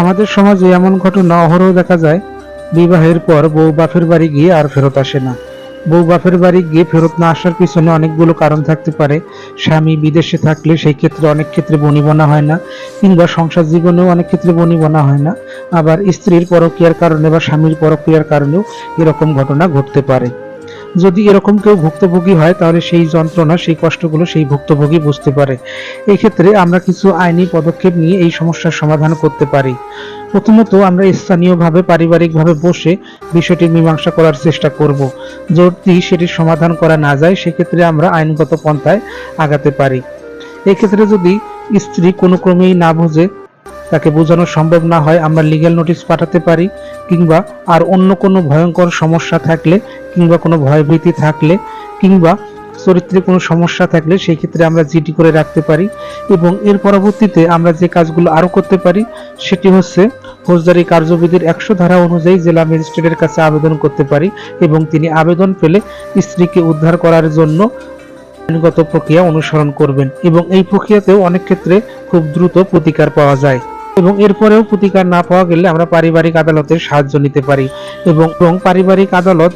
আমাদের সমাজে এমন ঘটনা অহরহ দেখা যায়। বিবাহের পর বউ বাপের বাড়ি গিয়ে আর ফেরত আসে না। বউ বাপের বাড়ি গিয়ে ফেরত না আসার পিছনে অনেকগুলো কারণ থাকতে পারে। স্বামী বিদেশে থাকলে সেই ক্ষেত্রে অনেক ক্ষেত্রে বনিবনা হয় না, কিংবা সংসার জীবনেও অনেক ক্ষেত্রে বনিবনা হয় না। আবার স্ত্রীর পরক্রিয়ার কারণে বা স্বামীর পরক্রিয়ার কারণেও এরকম ঘটনা ঘটতে পারে। যদি এরকম কেউ ভুক্তভোগী হয়, তাহলে সেই যন্ত্রণা, সেই কষ্টগুলো সেই ভুক্তভোগী বুঝতে পারে। এই ক্ষেত্রে আমরা কিছু আইনি পদক্ষেপ নিয়ে এই সমস্যার সমাধান করতে পারি। প্রথমত আমরা স্থানীয়ভাবে, পারিবারিকভাবে বসে বিষয়টি মীমাংসা করার চেষ্টা করব। যদি সেটির সমাধান করা না যায়, সেক্ষেত্রে আমরা আইনগত পন্থায় আগাতে পারি। এক্ষেত্রে যদি স্ত্রী কোনো ক্রমেই না বুঝে তাকে বোঝানো সম্ভব না হয় আমরা লিগ্যাল নোটিশ পাঠাতে পারি, কিংবা আর অন্য কোনো ভয়ঙ্কর সমস্যা থাকলে, কিংবা কোনো ভয়ভীতি থাকলে, কিংবা চরিত্রে কোনো সমস্যা থাকলে সেই ক্ষেত্রে আমরা জিডি করে রাখতে পারি। এবং এর পরবর্তীতে আমরা যে কাজগুলো আরও করতে পারি, সেটি হচ্ছে ফৌজদারি কার্যবিধির একশো ধারা অনুযায়ী জেলা ম্যাজিস্ট্রেটের কাছে আবেদন করতে পারি এবং তিনি আবেদন পেলে স্ত্রীকে উদ্ধার করার জন্য আইনগত প্রক্রিয়া অনুসরণ করবেন। এবং এই প্রক্রিয়াতেও অনেক ক্ষেত্রে খুব দ্রুত প্রতিকার পাওয়া যায়। এবং এরপরেও প্রতিকার না পাওয়া গেলে আমরা পারিবারিক আদালতের সাহায্য নিতে পারি এবং পারিবারিক আদালত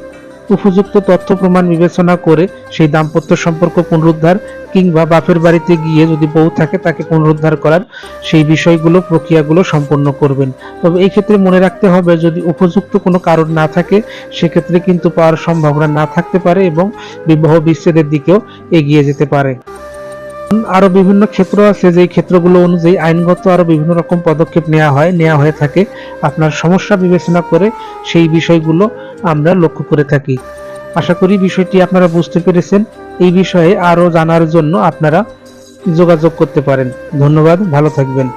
উপযুক্ত তথ্য প্রমাণ বিবেচনা করে সেই দাম্পত্য সম্পর্ক পুনরুদ্ধার কিংবা বাপের বাড়িতে গিয়ে যদি বউ থাকে তাকে পুনরুদ্ধার করার সেই বিষয়গুলো, প্রক্রিয়াগুলো সম্পন্ন করবেন। তবে এই ক্ষেত্রে মনে রাখতে হবে যদি উপযুক্ত কোনো কারণ না থাকে, সেক্ষেত্রে কিন্তু পাওয়ার সম্ভাবনা না থাকতে পারে এবং বিবাহ বিচ্ছেদের দিকেও এগিয়ে যেতে পারে। আরও বিভিন্ন ক্ষেত্র আছে, যেই ক্ষেত্রগুলো অনুযায়ী আইনগত আরও বিভিন্ন রকম পদক্ষেপ নেওয়া হয়, নেওয়া হয়ে থাকে। আপনার সমস্যা বিবেচনা করে সেই বিষয়গুলো আমরা লক্ষ্য করে থাকি। আশা করি বিষয়টি আপনারা বুঝতে পেরেছেন। এই বিষয়ে আরও জানার জন্য আপনারা যোগাযোগ করতে পারেন। ধন্যবাদ, ভালো থাকবেন।